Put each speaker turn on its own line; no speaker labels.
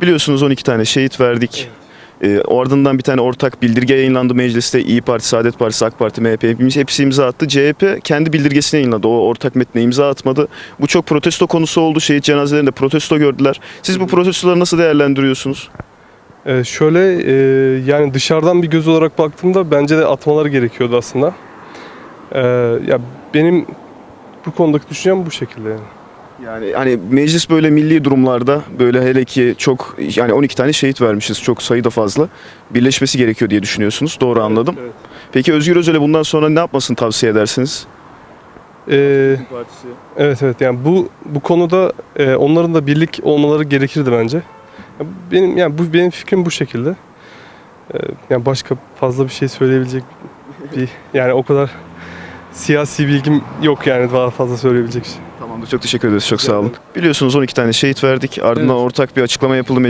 Biliyorsunuz 12 tane şehit verdik. Ee, ardından bir tane ortak bildirge yayınlandı mecliste. İyi Parti, Saadet Partisi, AK Parti, MHP hepimiz hepsi imza attı. CHP kendi bildirgesini yayınladı. O ortak metne imza atmadı. Bu çok protesto konusu oldu. Şehit cenazelerinde protesto gördüler. Siz bu protestoları nasıl değerlendiriyorsunuz?
Ee, şöyle e, yani dışarıdan bir göz olarak baktığımda bence de atmaları gerekiyordu aslında. Ee, ya benim bu konudaki düşüncem bu şekilde yani.
Yani hani meclis böyle milli durumlarda böyle hele ki çok yani 12 tane şehit vermişiz. Çok sayıda fazla. Birleşmesi gerekiyor diye düşünüyorsunuz. Doğru anladım.
Evet.
Peki Özgür Özel'e bundan sonra ne yapmasını tavsiye edersiniz?
Ee,
Partisi.
evet evet yani bu bu konuda e, onların da birlik olmaları gerekirdi bence. Benim yani bu benim fikrim bu şekilde. Ee, yani başka fazla bir şey söyleyebilecek bir yani o kadar siyasi bilgim yok yani daha fazla söyleyebilecek şey.
Tamamdır. Çok teşekkür ederiz. Çok sağ olun. Biliyorsunuz 12 tane şehit verdik. Ardından ortak bir açıklama yapıldı.